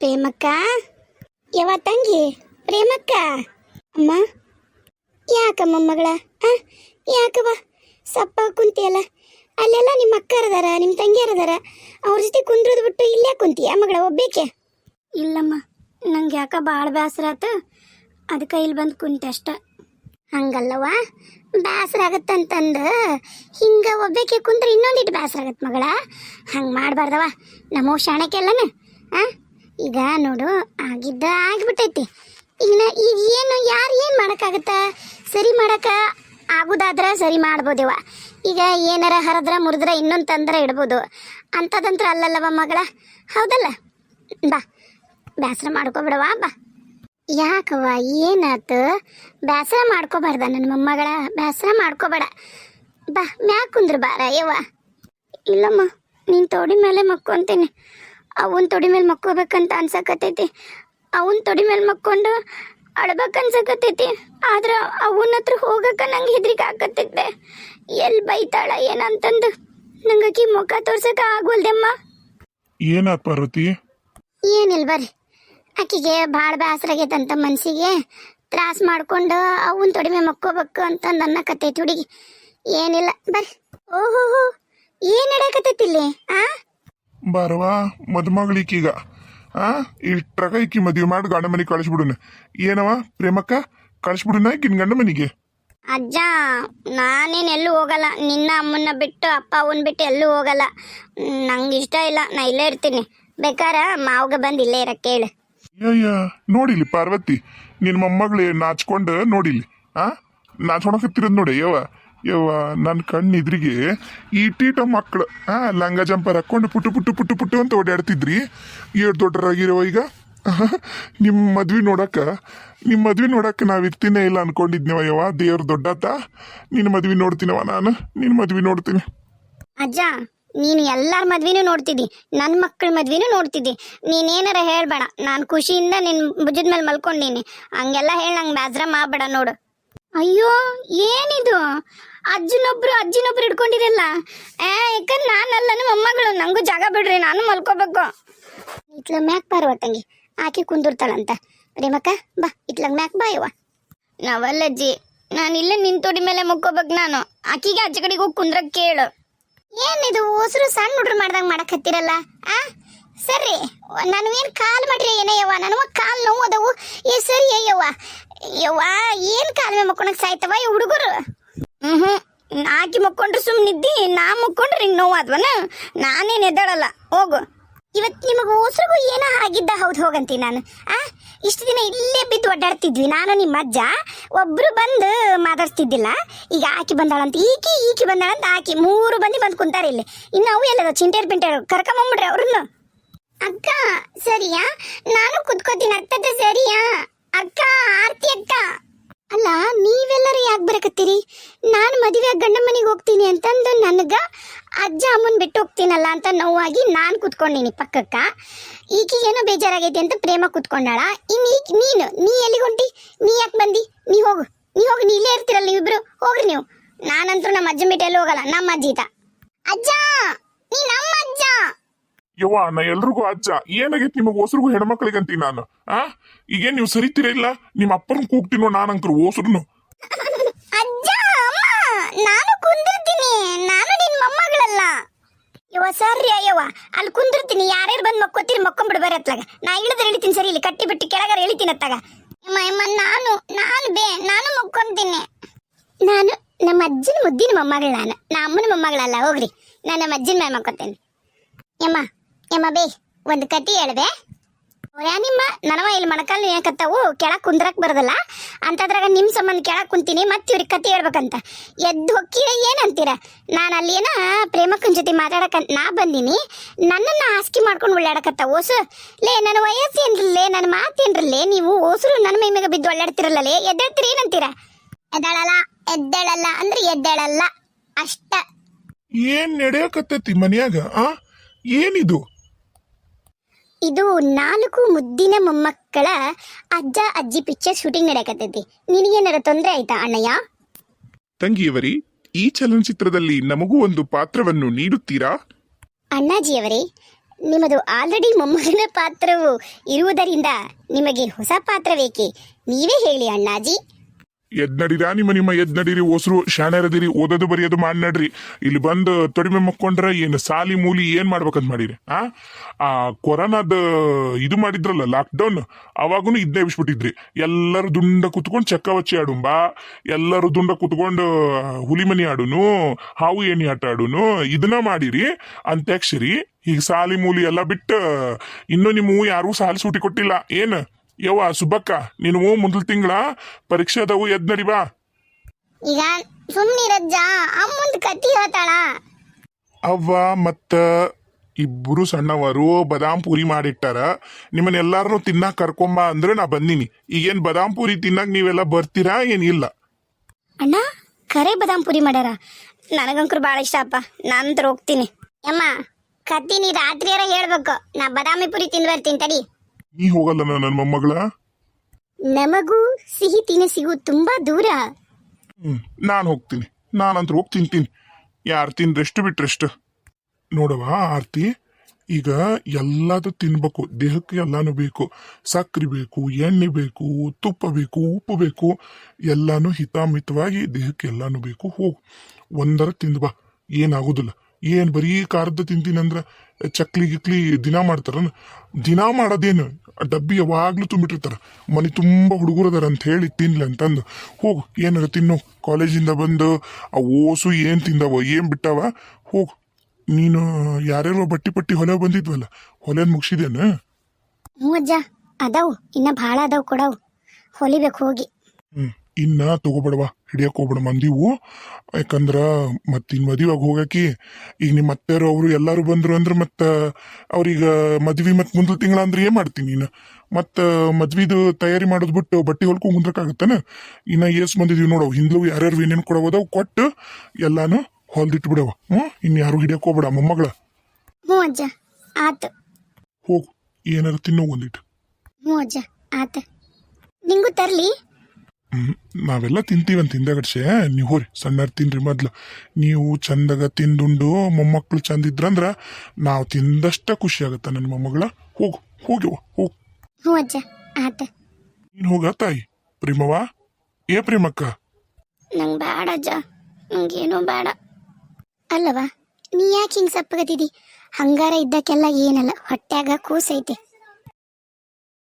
ಪ್ರೇಮಕ್ಕ? ಯಾವ ತಂಗಿ, ಪ್ರೇಮಕ್ಕ? ಅಮ್ಮ, ಯಾಕಮ್ಮ ಮಗಳ? ಆ, ಯಾಕವ್ವ? ಸಪ್ಪ ಕುಂತಿಯಲ್ಲ ಅಲ್ಲೆಲ್ಲ ನಿಮ್ಮ ಅಕ್ಕರದಾರ ನಿಮ್ಮ ತಂಗಿಯರದಾರ ಅವ್ರ ಜೊತೆ ಕುಂದ್ರದ್ ಬಿಟ್ಟು ಇಲ್ಲೇ ಕುಂತೀಯ ಮಗಳ ಒಬ್ಬೇಕೆ? ಇಲ್ಲಮ್ಮ, ನಂಗೆ ಯಾಕ ಭಾಳ ಬೇಸರ ಆತ. ಅದಕ್ಕೆ ಇಲ್ಲಿ ಬಂದು ಕುಂತೆ ಅಷ್ಟ. ಹಂಗಲ್ಲವ ಬೇಸರ ಆಗತ್ತಂತಂದು ಹಿಂಗ ಒಬ್ಬೇಕೆ ಕುಂದ್ರೆ ಇನ್ನೊಂದಿಟ್ಟು ಬೇಸರ ಆಗತ್ತೆ ಮಗಳ. ಹಂಗೆ ಮಾಡಬಾರ್ದವ ಶಾಣಕ್ಕೆ ಶಾಣಕ್ಕೆಲ್ಲನ, ಆ? ಈಗ ನೋಡು, ಆಗಿದ್ದ ಆಗಿಬಿಟ್ಟೈತಿ. ಈಗ ಈಗ ಏನು, ಯಾರು ಏನು ಮಾಡೋಕ್ಕಾಗತ್ತ? ಸರಿ ಮಾಡಕ ಆಗೋದಾದ್ರೆ ಸರಿ ಮಾಡ್ಬೋದಿವ. ಈಗ ಏನಾರ ಹರಿದ್ರೆ ಮುರಿದ್ರೆ ಇನ್ನೊಂದು ತಂದ್ರೆ ಇಡ್ಬೋದು. ಅಂಥದಂತ್ರ ಅಲ್ಲಲ್ಲವ ಮಗಳ? ಹೌದಲ್ಲ? ಬಾ ಬೇಸರ ಮಾಡ್ಕೊಬಿಡವ ಬಾ. ಯಾಕವ್ವ, ಏನಾತು? ಬೇಸರ ಮಾಡ್ಕೋಬಾರ್ದ ನನ್ನ ಮೊಮ್ಮಗಳ? ಬೇಸರ ಮಾಡ್ಕೋಬೇಡ. ಬಾ ಮ್ಯಾಕ್ ಕುಂದ್ರ ಬಾರ ಯವ್ವ ಇಲ್ಲಮ್ಮ, ನೀನು ತೋಡಿ ಮೇಲೆ ಮಕ್ಕೊಂತೀನಿ. ಅವನ್ ತೊಡಿ ಮೇಲೆ ಮಕ್ಕೋಬೇಕಂತ ಅನ್ಸಕತ್ತೈತಿ. ಅವನ್ ತೊಡಿ ಮೇಲೆ ಮಕ್ಕೊಂಡು ಅಳ್ಬೇಕು ಅನ್ಸಕತ್ತೈತಿ. ಆದ್ರ ಅವನ ಹತ್ರ ಹೋಗಕ್ಕ ನಂಗೆ ಹೆದ್ರಿಕೆ ಆಕತ್ತೈತೆ. ಎಲ್ಲಿ ಬೈತಾಳ ಏನಂತಂದು ನಂಗಕಿ ಮುಖ ತೋರ್ಸಕ ಆಗೋಲ್ದೆಮ್ಮ. ಏನಾತ್ ಪಾರ್ವತಿ? ಏನಿಲ್ಲ ಬರ್ರಿ. ಆಕಿಗೆ ಭಾಳ ಬೇಸರ ಆಗೈತಂತ ಮನ್ಸಿಗೆ. ತ್ರಾಸ್ ಮಾಡ್ಕೊಂಡು ಅವನ್ ತೊಡಿ ಮೇಲೆ ಮಕ್ಕೋಬೇಕು ಅಂತಂದು ಅನ್ನಕತ್ತೈತಿ ಹುಡುಗಿ. ಏನಿಲ್ಲ ಬರ್ರಿ. ಓಹೋ ಏನ್ ನಡಕತ್ತೈತಿ ಇಲ್ಲಿ ಆ? ಬಾರವಾ ಮದುಮಗಳಿಕೀಗ ಆ ಇಷ್ಟ್ರಾಗ ಈಕಿ ಮದುವೆ ಮಾಡಿ ಗಂಡ ಮನೆಗೆ ಕಳಿಸ್ಬಿಡುನ. ಏನವ ಪ್ರೇಮಕ್ಕ? ಕಳಿಸ್ಬಿಡುನ ಈಕಿನ ಗಂಡ ಮನೆಗೆ? ಅಜ್ಜ ನಾನೇನು ಎಲ್ಲೂ ಹೋಗಲ್ಲ. ನಿನ್ನ ಅಮ್ಮನ್ನ ಬಿಟ್ಟು ಅಪ್ಪ ಅವನ್ ಬಿಟ್ಟು ಎಲ್ಲೂ ಹೋಗಲ್ಲ. ನಂಗೆ ಇಷ್ಟ ಇಲ್ಲ ನಾ ಇಲ್ಲೇ ಇರ್ತೀನಿ. ಬೇಕಾರ ಮಾವಗ ಬಂದು ಇಲ್ಲೇ ಇರಕ್ಕೆ ಹೇಳು ಅಯ್ಯ ನೋಡಿಲಿ ಪಾರ್ವತಿ. ನಿನ್ನ ಮೊಮ್ಮಗಳು ನಾಚ್ಕೊಂಡು ನೋಡಿಲಿ. ಆ ನಾಚ್ಕೊಳಕತ್ತಿರೋದು ನೋಡಿ ಯವ್ವ. ಯವ್ವ ನನ್ನ ಕಣ್ಣಿದ್ರಿಗೆ ಈ ಟೀಟ ಮಕ್ಕಳು ಆ ಲಂಗ ಜಂಪರ್ ಹಾಕೊಂಡು ಪುಟ್ಟು ಪುಟ್ಟು ಪುಟ್ಟು ಪುಟ್ಟು ಅಂತ ಓಡಾಡ್ತಿದ್ರಿ. ಏಳು ದೊಡ್ಡರಾಗಿರೋ ಈಗ? ನಿಮ್ಮ ಮದ್ವೆ ನೋಡಕ್ಕ ನಿಮ್ಮ ಮದ್ವೆ ನೋಡಕ್ಕೆ ನಾವು ಇರ್ತೀನೇ ಇಲ್ಲ ಅನ್ಕೊಂಡಿದ್ನವ ಯವ್ವ ದೇವ್ರ ದೊಡ್ಡಾತ. ನಿನ್ನ ಮದ್ವೆ ನೋಡ್ತೀನವ ನಾನು ನಿನ್ನ ಮದ್ವೆ ನೋಡ್ತೀನಿ. ಅಜ್ಜ ನೀನು ಎಲ್ಲಾರ ಮದ್ವಿನೂ ನೋಡ್ತಿದ್ದಿ ನನ್ನ ಮಕ್ಕಳ ಮದ್ವಿನೂ ನೋಡ್ತಿದ್ದಿ. ನೀನೇನಾರ ಹೇಳ್ಬೇಡ ನಾನು ಖುಷಿಯಿಂದ ನಿನ್ನ ಭುಜದ ಮೇಲೆ ಮಲ್ಕೊಂಡೀನಿ. ಹಂಗೆಲ್ಲ ಹೇಳಿ ನಂಗೆ ಬೇಸರ ಮಾಡಬೇಡ ನೋಡು. ಅಯ್ಯೋ ಏನಿದು? ಅಜ್ಜನೊಬ್ರು, ಅಜ್ಜಿನೊಬ್ರು ಹಿಡ್ಕೊಂಡಿರಲ್ಲ ಏ ಯಾಕಂದ್ರೆ ನಾನಲ್ಲ, ನಮ್ಮ ಮೊಮ್ಮಗಳು ನಂಗೂ ಜಾಗ ಬಿಡ್ರಿ, ನಾನು ಮಲ್ಕೋಬೇಕು. ಇಟ್ಲ ಮ್ಯಾಕ್ ಬಾರವ ತಂಗಿ. ಆಕೆ ಕುಂದಿರ್ತಾಳಂತ. ರೇಮಕ್ಕ ಬಾ ಇಟ್ಲಂಗ್ ಮ್ಯಾಕ್ ಬಾ ಇವ ನಾವಲ್ಲಜ್ಜಿ ನಾನು ಇಲ್ಲೇ ತೋಡಿ ಮೇಲೆ ಮುಕ್ಕೋಬೇಕು ನಾನು. ಆಕಿಗೆ ಆಚೆ ಕಡೆಗೆ ಹೋಗಿ ಕುಂದ್ರಕ್ ಕೇಳು. ಏನಿದು, ಹೊಸರು ಸಣ್ಣ ಹುಡ್ರು ಮಾಡ್ದಂಗ ಮಾಡಕ್ ಹತ್ತಿರಲ್ಲ ಆ? ಸರಿ, ನಾನು ಏನು ಕಾಲ್ ಮಾಡ್ರಿ ಯವ್ವ ನನವ ಕಾಲ್ ನೋವು ಅದವು. ಏ, ಸರಿ, ಏ ಯವ್ವ, ಏನು ಕಾಲ್ ಮೇಲೆ ಮಕ್ಕೊಳಕ್ ಸಾಯ್ತವ, ಈ ಹುಡುಗರು? ಹ್ಮ್ ಆಕಿ ಮಕ್ಕೊಂಡ್ರೆ ಸುಮ್ಮನಿದ್ದಿ ನಾ ಮುಕ್ಕೊಂಡ್ರೆ ಹಿಂಗ್ ನೋವು ನಾನೇನು ಎದ್ದಾಳಲ್ಲ ಹೋಗು. ಇವತ್ತು ನಿಮಗೆ ಹೊಸರಿಗೂ ಏನೋ ಆಗಿದ್ದ, ಹೌದು ಹೋಗಂತಿ ನಾನು. ಆ, ಇಷ್ಟು ದಿನ ಇಲ್ಲೇ ಬಿದ್ದು ಒಡ್ಡಾಡ್ತಿದ್ವಿ ನಾನು ನಿಮ್ಮ ಅಜ್ಜ. ಒಬ್ರು ಬಂದು ಮಾತಾಡ್ತಿದ್ದಿಲ್ಲ ಈಗ ಆಕಿ ಬಂದಾಳಂತ, ಈಕಿ ಈಕಿ ಬಂದಾಳಂತ ಆಕಿ ಮೂರು ಬಂದು ಬಂದು ಕುಂತಾರೆ ಇಲ್ಲಿ. ಇನ್ನು ಅವು ಎಲ್ಲದ ಚಿಂಟೇರ್ ಪಿಂಟೇರ್ ಕರ್ಕೊಂಬಂಬಿಡ್ರಿ ಅವ್ರನ್ನ. ಅಕ್ಕ, ಸರಿಯಾ? ನಾನು ಕುತ್ಕೋತೀನಿ ಅರ್ಥದ ಸರಿಯಾ? ಅಕ್ಕ, ಆರ್ತಿ ಅಕ್ಕ. ಅಲ್ಲ, ನೀವೆಲ್ಲರೂ ಯಾಕೆ ಬರಕತ್ತೀರಿ? ನಾನು ಮದುವೆ ಗಂಡ ಮನೆಗೆ ಹೋಗ್ತೀನಿ ಅಂತಂದು ನನಗ ಅಜ್ಜ ಅಮ್ಮನ್ ಬಿಟ್ಟು ಹೋಗ್ತೀನಲ್ಲ ಅಂತ ನೋವಾಗಿ ನಾನು ಕುತ್ಕೊಂಡಿನಿ ಪಕ್ಕಕ್ಕ. ಈಕಿಗೇನೋ ಬೇಜಾರಾಗೈತಿ ಅಂತ ಪ್ರೇಮ ಕುತ್ಕೊಂಡಾಳ. ಇನ್ ಈಗ ನೀನು, ನೀ ಎಲ್ಲಿಗೆ ಹೊಂಟಿ? ನೀ ಯಾಕೆ ಬಂದಿ? ನೀ ಹೋಗು. ನೀ ಹೋಗಿ, ನೀ ಇಲ್ಲೇ ಇರ್ತೀರಲ್ಲ ನೀವಿಬ್ರು ಹೋಗ್ರಿ ನೀವು. ನಾನಂತೂ ನಮ್ಮ ಅಜ್ಜ ಬಿಟ್ಟು ಹೋಗಲ್ಲ, ನಮ್ಮ ಅಜ್ಜಿತ ಅಜ್ಜ! ನೀ ನಮ್ಮ ಅಜ್ಜ! ಯವ್ವ, ನಾ ಎಲ್ರಿಗೂ ಅಜ್ಜ. ಏನಾಗೈತಿ ನಿಮಗೆ ಹೊಸರಿಗೂ ಹೆಣ್ಮಕ್ಳಿಗಂತಿ ನಾನು? ಆ? ಈಗೇನ್ ನೀವು ಸರಿತೀರ ಇಲ್ಲ? ನಿಮ್ಮ ಅಪ್ಪನ ಕೂಗ್ತೀನೋ ನಾನಂಕರು ಓಸ್ರುನು ಅಜ್ಜ, ಅಮ್ಮ, ನಾನು ಕುಂದಿರ್ತೀನಿ. ನಾನು ನಿನ್ ಮೊಮ್ಮಗಳಲ್ಲ. ಯವ್ವ ಸರಿ ಅಯ್ಯವ್ವ. ಅಲ್ಲಿ ಕುಂದಿರ್ತೀನಿ. ಯಾರ್ಯಾರು ಬಂದು ಮಕ್ಕೋತೀರಿ ಮಕ್ಕೊಂಬಿಡು ಬೇರೆ ಅತ್ಲಾಗ. ನಾ ಇಳಿದ್ರೆ ಇಳಿತೀನಿ ಸರಿ ಇಲ್ಲಿ. ಕಟ್ಟಿ ಬಿಟ್ಟು ಕೆಳಗಾರ ಇಳಿತೀನಿ ಅತ್ತಾಗ. ಅಮ್ಮ ಅಮ್ಮ ನಾನು ನಾನು ಬೇ, ನಾನು ಮಕ್ಕೊಂತೀನಿ. ನಾನು ನಮ್ಮ ಅಜ್ಜನ ಮುದ್ದಿನ ಮೊಮ್ಮಗಳು ನಾನು. ನಾ ಅಮ್ಮನ ಮೊಮ್ಮಗಳಲ್ಲ. ಹೋಗ್ರಿ. ನಾನು ನಮ್ಮ ಅಜ್ಜನ ಮೇಲೆ ಮಕ್ಕೋತೀನಿ. ಯಮ್ಮ. ಯಮ್ಮ ಬೇ, ಒಂದು ಕಟ್ಟಿ ಹೇಳ್ಬೆ. ನಿಮ್ಮ ನನವ ಇಲ್ಲಿ ಮೊಣಕಾಲು ಏನಕತ್ತಾವು ಕೆಳಗೆ ಕುಂದ್ರಕ್ ಬರದಲ್ಲ? ಅಂತದ್ರಾಗ ನಿಮ್ ಸಂಬಂಧ ಕೆಳಗೆ ಕುಂತೀನಿ, ಮತ್ತೆ ಇವ್ರಿಗೆ ಕತೆ ಹೇಳ್ಬೇಕಂತ. ಎದ್ದು ಹೊಕ್ಕಿರ ಏನಂತೀರ? ನಾನು ಅಲ್ಲಿ ಏನ ಪ್ರೇಮಕ್ಕನ ಜೊತೆ ಮಾತಾಡಕ ನಾ ಬಂದೀನಿ. ನನ್ನನ್ನ ಆಸ್ಕಿ ಮಾಡ್ಕೊಂಡು ಒಳ್ಳಾಡಕತ್ತ ಓಸು. ಲೇ, ನನ್ನ ವಯಸ್ಸೇನ್ರಲ್ಲೇ ನನ್ನ ಮಾತೇನ್ರಲ್ಲೇ ನೀವು ಓಸರು ನನ್ನ ಮೈ ಮೇಲೆ ಬಿದ್ದು ಒಳ್ಳಾಡ್ತಿರಲ್ಲೇ ಎದ್ದೇಳ್ತೀರಿ ಏನಂತೀರ? ಎದ್ದಾಳಲ್ಲ, ಎದ್ದೇಳಲ್ಲ ಅಂದ್ರೆ ಎದ್ದೇಳಲ್ಲ. ಅಷ್ಟ. ಏನ್ ನಡೆಯಕತ್ತೈತಿ ಮನ್ಯಾಗ, ಆ? ಏನಿದು? ಇದು ನಾಲ್ಕು ಮುದ್ದಿನ ಮೊಮ್ಮಕ್ಕಳ ಅಜ್ಜ ಅಜ್ಜಿ ಪಿಕ್ಚರ್ ಶೂಟಿಂಗ್ ನಡೆಯಕತ್ತೈತಿ. ನಿನಗೇನಾರ ತೊಂದರೆ ಆಯ್ತಾ ಅಣ್ಣಯ್ಯ? ತಂಗಿಯವರಿ ಈ ಚಲನಚಿತ್ರದಲ್ಲಿ ನಮಗೂ ಒಂದು ಪಾತ್ರವನ್ನು ನೀಡುತ್ತೀರಾ? ಅಣ್ಣಾಜಿಯವರೇ ನಿಮ್ಮದು ಆಲ್ರೆಡಿ ಮೊಮ್ಮಗನ ಪಾತ್ರವು ಇರುವುದರಿಂದ ನಿಮಗೆ ಹೊಸ ಪಾತ್ರ ಬೇಕೆ? ನೀವೇ ಹೇಳಿ ಅಣ್ಣಾಜಿ. ಎದ್ ನಡೀರಾ ನಿಮ್ಮ ನಿಮ್ಮ ಎದ್ ನಡೀರಿ ಓಸ್ರು ಶಾಣ್ಯರದಿರಿ, ಓದೋದು ಬರೆಯೋದು ಮಾಡಿ ಇಲ್ಲಿ ಬಂದು ತೊಡಿಮೆ ಮಕ್ಕೊಂಡ್ರ ಏನು ಸಾಲಿ ಮೂಲಿ ಏನ್ ಮಾಡ್ಬೇಕಂತ ಮಾಡಿರಿ, ಆ? ಆ ಕೊರೋನಾದ ಇದು ಮಾಡಿದ್ರಲ್ಲ ಲಾಕ್ಡೌನ್ ಅವಾಗೂ ಇದನ್ನೇ ಬಿಸ್ಬಿಟ್ಟಿದ್ರಿ ಎಲ್ಲರೂ ದುಂಡ ಕುತ್ಕೊಂಡು ಚಕ್ಕ ವಚ್ಚಿ ಆಡುಂಬಾ. ಎಲ್ಲರೂ ದುಂಡ ಕುತ್ಕೊಂಡು ಹುಲಿ ಮನಿ ಆಡುನು, ಹಾವು ಏಣಿ ಆಟ ಆಡುನು, ಇದನ್ನ ಮಾಡಿರಿ. ಅಂತ್ಯಾಕ್ಷರಿ, ಈಗ ಸಾಲಿ ಮೂಲಿ ಎಲ್ಲ ಬಿಟ್ಟು, ಇನ್ನೂ ನಿಮ್ಮ ಯಾರು ಸಾಲಿ ಸೂಟಿ ಕೊಟ್ಟಿಲ್ಲ. ಏನು? ಯವ್ವ ಸುಬ್ಬಕ್ಕ ನೀನು ಮುಂದಲ್ ತಿಂಗಳ? ಪರೀಕ್ಷೆ ಅದಾವು ಎದ್ ನಡಿ ಬಾ. ಈಗ ಸುಮ್ಮನಿರಜ್ಜ ಅಮ್ಮಂದ್ ಕತ್ತಿ ಹೇಳ್ತಾಳ? ಅವ್ವ ಮತ್ತ ಇಬ್ಬರು ಸಣ್ಣವರು ಬದಾಮ್ ಪೂರಿ ಮಾಡಿಟ್ಟಾರ. ನಿಮ್ಮನ್ನೆಲ್ಲಾರನು ತಿನ್ನಾಕ ಕರ್ಕೊಂಬ ಅಂದ್ರೆ ನಾ ಬಂದಿನಿ. ಈಗೇನ್ ಬದಾಮ್ ಪೂರಿ ತಿನ್ನಾಕ ನೀವೆಲ್ಲ ಬರ್ತೀರಾ ಏನಿಲ್ಲ ಅಣ್ಣ ಕರೆ ಬದಾಮ್ ಪುರಿ ಮಾಡ್ಯಾರ. ನನಗಂಕರು ಭಾಳ ಇಷ್ಟ ಅಪ್ಪ. ನಾನಂತರ ಹೋಗ್ತೀನಿ. ಅಮ್ಮ ಕತ್ತಿ ನೀ ರಾತ್ರಿಯಾರ ಹೇಳ್ಬೇಕು. ನಾ ಬದಾಮಿ ಪುರಿ ತಿಂದು ಬರ್ತೀನಿ ತಡಿ. ನೀ ಹೋಗಲ್ಲ ನನ್ನ ಮೊಮ್ಮಗಳ? ನಮಗೂ ಸಿಹಿ ತಿನಿಸಿಗೂ ತುಂಬಾ ದೂರ. ಹ್ಮ್ ನಾನು ಹೋಗ್ತೀನಿ. ನಾನಂತ್ರ ಹೋಗಿ ತಿಂತೀನಿ. ಯಾರು ತಿಂದ್ರೆಷ್ಟು ಬಿಟ್ರೆಷ್ಟು ನೋಡವ ಆರ್ತಿ ಈಗ ಎಲ್ಲದು ತಿನ್ಬೇಕು. ದೇಹಕ್ಕೆ ಎಲ್ಲಾನು ಬೇಕು. ಸಕ್ಕರೆ ಬೇಕು ಎಣ್ಣೆ ಬೇಕು ತುಪ್ಪ ಬೇಕು ಉಪ್ಪು ಬೇಕು. ಎಲ್ಲಾನು ಹಿತಾಮಿತವಾಗಿ ದೇಹಕ್ಕೆ ಎಲ್ಲಾನು ಬೇಕು. ಹೋಗು. ಒಂದರ ತಿಂದು ಬಾ. ಏನಾಗೋದಿಲ್ಲ. ಏನು ಬರೀ ಖಾರದ ತಿಂತೀನಂದ್ರ ಚಕ್ಲಿ ಗಿಕ್ಲಿ ದಿನ ಮಾಡ್ತಾರ ದಿನ ಮಾಡೋದೇನು? ಡಬ್ಬಿ ಯಾವಾಗ್ಲೂ ತುಂಬಿಟ್ಟಿರ್ತಾರ. ಮನೆ ತುಂಬಾ ಹುಡುಗರದಾರ ಅಂತ ಹೇಳಿ ತಿನ್ಲಿ ಅಂತಂದು. ಹೋಗು ಏನಾರ ತಿನ್ನು. ಕಾಲೇಜಿಂದ ಬಂದು ಆ ಓಸು ಏನು ತಿಂದವ ಏನು ಬಿಟ್ಟವ ಹೋಗು. ನೀನು ಯಾರ್ಯಾರೋ ಬಟ್ಟಿ ಪಟ್ಟಿ ಹೊಲೆ ಬಂದಿದ್ವಲ್ಲ ಹೊಲೆನ್ ಮುಗಿಸಿದೇನ? ಹ್ಞೂ ಅಜ್ಜ ಅದಾವು. ಇನ್ನ ಭಾಳ ಅದಾವು ಕೊಡವು. ಹೊಲಿಬೇಕು ಹೋಗಿ. ಹ್ಮ್. ಇನ್ನ ತಗೋಬೇಡವ ಹಿಡಿಯಕ್ ಹೋಗ್ಬೇಡ. ಮಂದಿವು ಯಾಕಂದ್ರ ಮತ್ತಿನ್ ಮದುವೆಗೆ ಹೋಗಕಿ ಈಗ ನಿಮ್ಮ ಅತ್ತೆಯರು ಅವರು ಎಲ್ಲಾರು ಬಂದ್ರು ಅಂದ್ರೆ ಮತ್ತ ಅವ್ರೀಗ ಮದ್ವಿ ಮತ್ ಮುಂದಿನ ತಿಂಗಳ ಅಂದ್ರೆ ಏನ್ ಮಾಡ್ತೀನಿ ನೀನು? ಮತ್ತ ಮದ್ವಿದು ತಯಾರಿ ಮಾಡೋದ್ ಬಿಟ್ಟು ಬಟ್ಟೆ ಹೊಲ್ಕೊಂಡ್ ಕುಂದ್ರಕ್ಕಾಗತ್ತನ? ಇನ್ನ ಏಸ್ ಬಂದಿದೀವಿ ನೋಡವ್ ಹಿಂದ್ಲು ಯಾರ್ಯಾರು ಏನೇನ್ ಕೊಡೋದವ್ ಕೊಟ್ಟು ಎಲ್ಲಾನು ಹೊಲ್ದಿಟ್ಟು ಬಿಡವ ಹ್ಮ್? ಇನ್ ಯಾರು ಹಿಡಿಯಕ್ ಹೋಗ್ಬೇಡ ಮೊಮ್ಮಗಳ. ಹ್ಞೂ ಅಜ್ಜ ಆತು. ಹೋಗು ಏನಾರ ತಿನ್ನೋ ಒಂದಿಟ್ಟು ಹ್ಞೂ ಅಜ್ಜ ಆತ. ನಿಂಗೂ ತರ್ಲಿ? ನಾವೆಲ್ಲ ತಿಂತೀವಂತ ಹಿಂದಗಡ್ಸೆ ನೀವು ಹೋರಿ ಸಣ್ಣರ್ ತಿನ್ರಿ ಮೊದ್ಲು. ನೀವು ಚಂದಾಗ ತಿಂದುಂಡು ಮೊಮ್ಮಕ್ಳು ಚಂದ ಇದ್ರಂದ್ರ ನಾವು ತಿಂದಷ್ಟ ಖುಷಿ ಆಗತ್ತ ನನ್ನ ಮೊಮ್ಮಗಳ. ಹೋಗು ಹೋಗಿವ ಹೋಗು. ಹ್ಞೂ ಅಜ್ಜ ಆತ. ನೀನ್ ಹೋಗ ತಾಯಿ. ಪ್ರೇಮವಾ ಏ ಪ್ರೇಮಕ್ಕ? ನಂಗೆ ಬೇಡ ಅಜ್ಜ ನಂಗೇನೋ ಬೇಡ ಅಲ್ಲವಾ ನೀ ಯಾಕೆ ಹಿಂಗೆ ಸಪ್ಪಗತ್ತಿದಿ? ಹಂಗಾರ ಇದ್ದಕ್ಕೆಲ್ಲ ಏನಲ್ಲ ಹೊಟ್ಯಾಗ ಕೂಸೈತೆ.